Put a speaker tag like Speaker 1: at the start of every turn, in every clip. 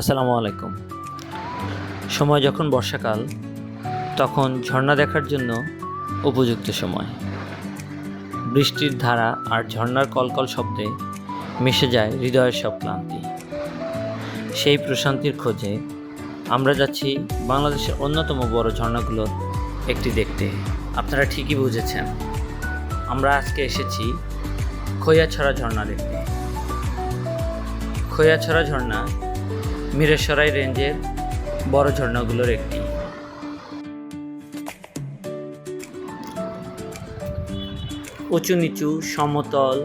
Speaker 1: আসসালামু আলাইকুম। সময় যখন বর্ষাকাল, তখন ঝর্ণা দেখার জন্য উপযুক্ত সময়। বৃষ্টির ধারা আর ঝর্ণার কলকল শব্দে মিশে যায় হৃদয়ের সব ক্লান্তি। সেই প্রশান্তির খোঁজে আমরা যাচ্ছি বাংলাদেশের অন্যতম বড় ঝর্ণাগুলোর একটি দেখতে। আপনারা ঠিকই বুঝেছেন, আমরা আজকে এসেছি খৈয়াছড়া ঝর্ণা দেখতে। খৈয়াছড়া ঝর্ণা মিরেশ্বরাই রেঞ্জের বড় ঝর্ণাগুলোর একটি। উঁচু নিচু সমতল,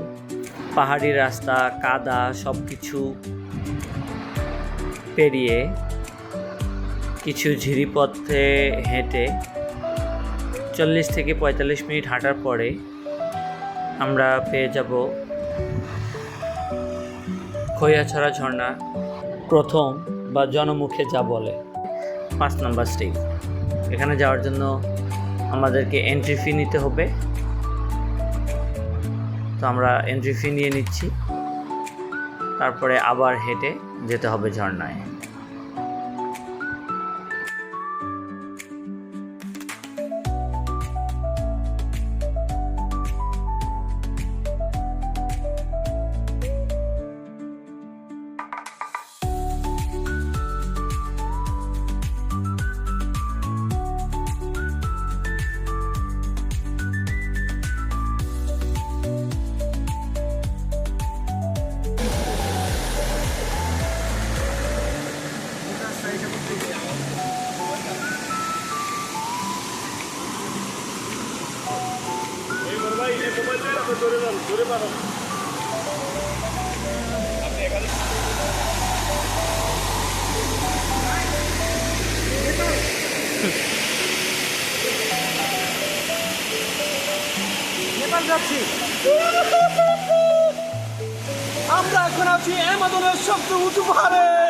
Speaker 1: পাহাড়ি রাস্তা, কাদা সব কিছু পেরিয়ে কিছু ঝিরিপথে হেঁটে চল্লিশ থেকে পঁয়তাল্লিশ মিনিট হাঁটার পরে আমরা পেয়ে যাব খৈয়াছড়া ঝর্ণা। প্রথম বা জনমুখে যা বলে। পাঁচ নাম্বার স্টেপ। এখানে যাওয়ার জন্য আমাদেরকে এন্ট্রি ফি নিতে হবে। তো আমরা এন্ট্রি ফি নিয়ে নিচ্ছি। তারপরে আবার হেঁটে যেতে হবে ঝর্ণায়।
Speaker 2: নেপাল যাচ্ছি। আমরা এখন আছি অ্যামাজনের সবচেয়ে উঁচু পাহাড়ে।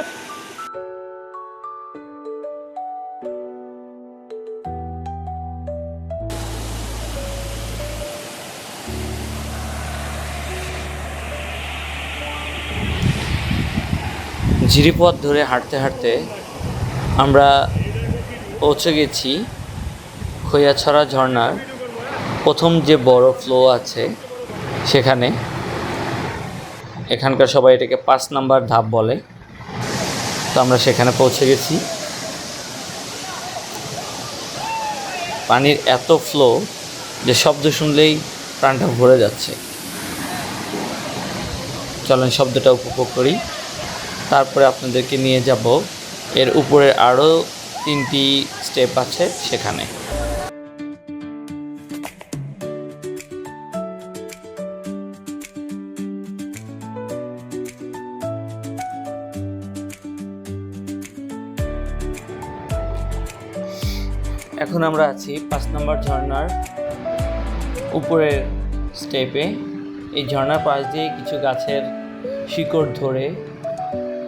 Speaker 1: ঝিরিপথ ধরে হাঁটতে হাঁটতে আমরা পৌঁছে গেছি খৈয়াছড়া ঝর্ণার প্রথম যে বড় ফ্লো আছে সেখানে। এখানকার সবাই এটাকে পাঁচ নাম্বার ধাপ বলে। তো আমরা সেখানে পৌঁছে গেছি। পানির এত ফ্লো যে শব্দ শুনলেই প্রাণটা ভরে যাচ্ছে। চলেন শব্দটা উপভোগ করি। তারপরে আপনাদেরকে নিয়ে যাব। এর উপরে আরও তিনটি স্টেপ আছে সেখানে। এখন আমরা আছি পাঁচ নম্বর ঝর্ণার উপরের স্টেপে। এই ঝর্ণার পাশ দিয়ে কিছু গাছের শিকড় ধরে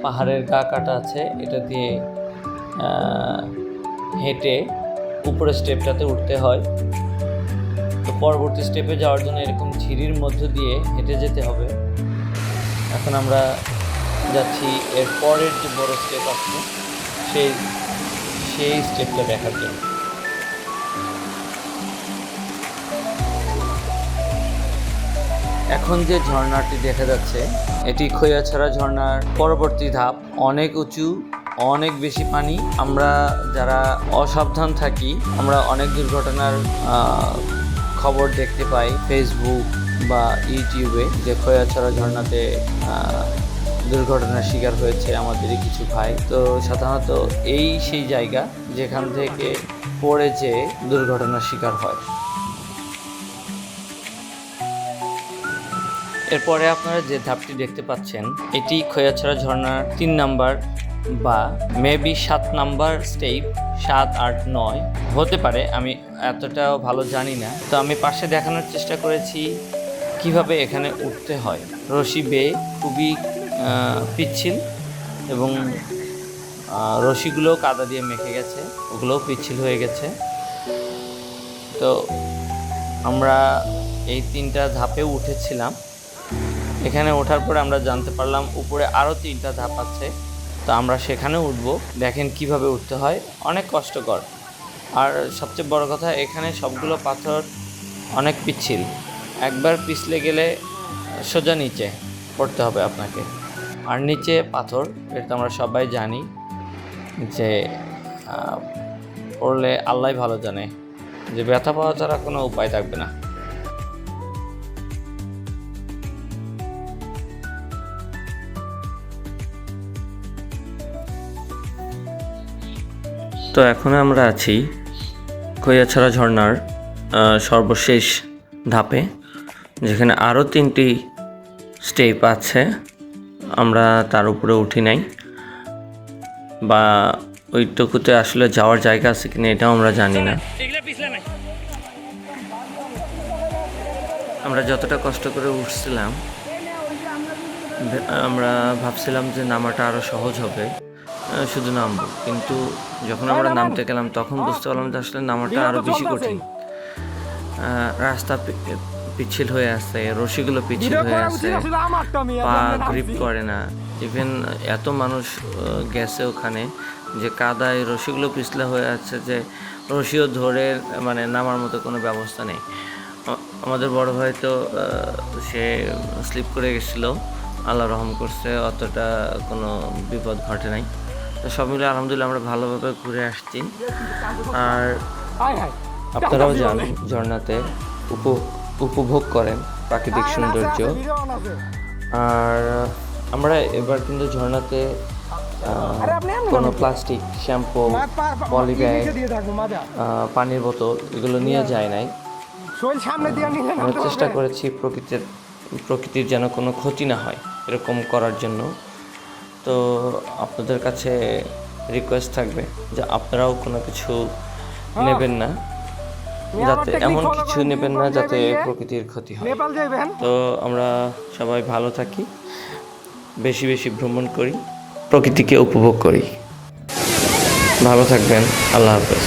Speaker 1: পাহাড়ের গা কাটা আছে, এটা দিয়ে হেঁটে উপরে স্টেপটাতে উঠতে হয়। তো পরবর্তী স্টেপে যাওয়ার জন্য এরকম ঝিরির মধ্য দিয়ে হেঁটে যেতে হবে। এখন আমরা যাচ্ছি এর পরের যে বড় স্টেপ আছে, সেই সেই স্টেপটা দেখার জন্য। এখন যে ঝর্ণাটি দেখা যাচ্ছে, এটি খৈয়াছড়া ঝর্ণার পরবর্তী ধাপ। অনেক উঁচু, অনেক বেশি পানি। আমরা যারা অসাবধান থাকি, আমরা অনেক দুর্ঘটনার খবর দেখতে পাই ফেসবুক বা ইউটিউবে যে খৈয়াছড়া ঝর্ণাতে দুর্ঘটনার শিকার হয়েছে আমাদেরই কিছু ভাই। তো সাধারণত এই সেই জায়গা যেখান থেকে পড়ে যে দুর্ঘটনার শিকার হয়। এরপরে আপনারা যে ধাপটি দেখতে পাচ্ছেন, এটি খৈয়াছড়া ঝর্ণার তিন নাম্বার বা মেবি সাত নাম্বার স্টেপ সাত, আট, নয়। হতে পারে, আমি এতটাও ভালো জানি না। তো আমি পাশে দেখানোর চেষ্টা করেছি কীভাবে এখানে উঠতে হয়। রশি বেয়ে খুবই পিচ্ছিল এবং রশিগুলো কাদা দিয়ে মেখে গেছে, ওগুলোও পিচ্ছিল হয়ে গেছে। তো আমরা এই তিনটা ধাপে উঠেছিলাম। এখানে ওঠার পরে আমরা জানতে পারলাম উপরে আরও তিনটা ধাপ আছে। তো আমরা সেখানে উঠবো। দেখেন কীভাবে উঠতে হয়। অনেক কষ্টকর। আর সবচেয়ে বড় কথা, এখানে সবগুলো পাথর অনেক পিচ্ছিল। একবার পিছলে গেলে সোজা নিচে পড়তে হবে আপনাকে। আর নিচে পাথর, এটা আমরা সবাই জানি যে পড়লে আল্লাহ ভালো জানে। যে ব্যথা পাওয়া ছাড়া কোনো উপায় থাকবে না। তো এখন আমরা আছি কৈয়াছড়া ঝর্ণার সর্বশেষ ধাপে, যেখানে আরও তিনটি স্টেপ আছে। আমরা তার উপরে উঠি নাই। বা ওইটুকুতে আসলে যাওয়ার জায়গা আছে কিনা এটাও আমরা জানি না। আমরা যতটা কষ্ট করে উঠছিলাম, আমরা ভাবছিলাম যে নামাটা আরও সহজ হবে। শুধু নামবো। কিন্তু যখন আমরা নামতে গেলাম তখন বুঝতে পারলাম যে আসলে নামাটা আরও বেশি কঠিন। রাস্তা পি- পিচ্ছিল হয়ে আছে রশিগুলো পিচ্ছিল হয়ে আছে পা গ্রিপ করে না। ইভেন এত মানুষ গেছে ওখানে যে কাদায় রশিগুলো পিছলা হয়ে আছে যে রশিও ধরে মানে নামার মতো কোনো ব্যবস্থা নেই। আমাদের বড় ভাই তো সে স্লিপ করে গেছিল। আল্লাহ রহম করছে অতটা কোনো বিপদ ঘটে নাই। তো সব মিলে আলহামদুলিল্লাহ আমরা ভালোভাবে ঘুরে আসছি। আর আপনারাও যান ঝর্ণাতে উপ- উপভোগ করেন প্রাকৃতিক সৌন্দর্য। আর আমরা এবার কিন্তু ঝর্ণাতে কোনো প্লাস্টিক শ্যাম্পু পলি ব্যাগ পানির বোতল এগুলো নিয়ে যায় নাই। আমরা চেষ্টা করেছি প্রকৃতির প্রকৃতির যেন কোনো ক্ষতি না হয় এরকম করার জন্য। তো আপনাদের কাছে রিকোয়েস্ট থাকবে যে আপনারাও কোনো কিছু নেবেন না যাতে এমন কিছু নেবেন না যাতে প্রকৃতির ক্ষতি হয়। তো আমরা সবাই ভালো থাকি বেশি বেশি ভ্রমণ করি প্রকৃতিকে উপভোগ করি। ভালো থাকবেন আল্লাহ হাফেজ।